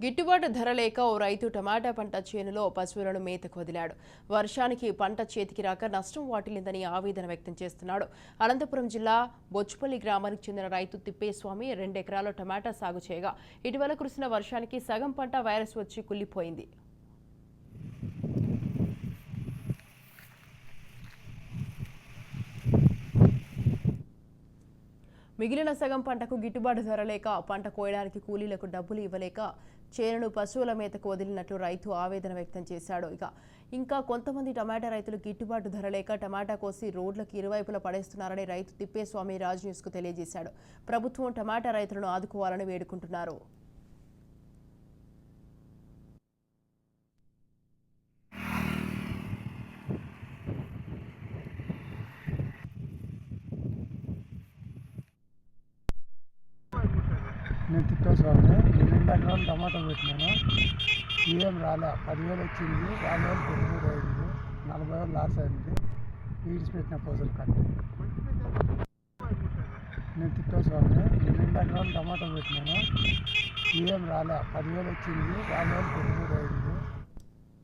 గిట్టుబాటు ధర లేక ఓ రైతు టమాటా పంట చేనులో పశువులను మేతకు వదిలాడు. వర్షానికి పంట చేతికి రాక నష్టం వాటిల్లిందని ఆవేదన వ్యక్తం చేస్తున్నాడు. అనంతపురం జిల్లా బొచ్చుపల్లి గ్రామానికి చెందిన రైతు తిప్పేస్వామి రెండెకరాల్లో టమాటా సాగు చేయగా ఇటీవల కురిసిన వర్షానికి సగం పంట వైరస్ వచ్చి కుల్లిపోయింది మిగిలిన సగం పంటకు గిట్టుబాటు ధర లేక పంట కోయడానికి కూలీలకు డబ్బులు ఇవ్వలేక చేనును పశువుల మేతకు వదిలినట్లు రైతు ఆవేదన వ్యక్తం చేశాడు. ఇక ఇంకా కొంతమంది టమాటా రైతులు గిట్టుబాటు ధర లేక టమాటా కోసి రోడ్లకు ఇరువైపులా పడేస్తున్నారని రైతు తిప్పేస్వామి రాజు న్యూస్కు తెలియజేశాడు. ప్రభుత్వం టమాటా రైతులను ఆదుకోవాలని వేడుకుంటున్నారు. నేను తిప్పేస్వామి నేను రెండు ఎకరాలు టమాటా పెట్టినాను. ఏం రాలే. పదివేలు వచ్చింది. యాభై వేలు పెట్టుబడి అయింది నలభై వేలు లాస్ అయింది. ఈడ్చి పెట్టిన పూసలు కంటే. నేను తిప్పేస్వామి నేను రెండు ఎకరాలు టమాటా పెట్టినాను. ఏం రాలే. పదివేలు వచ్చింది. యాభై వేలు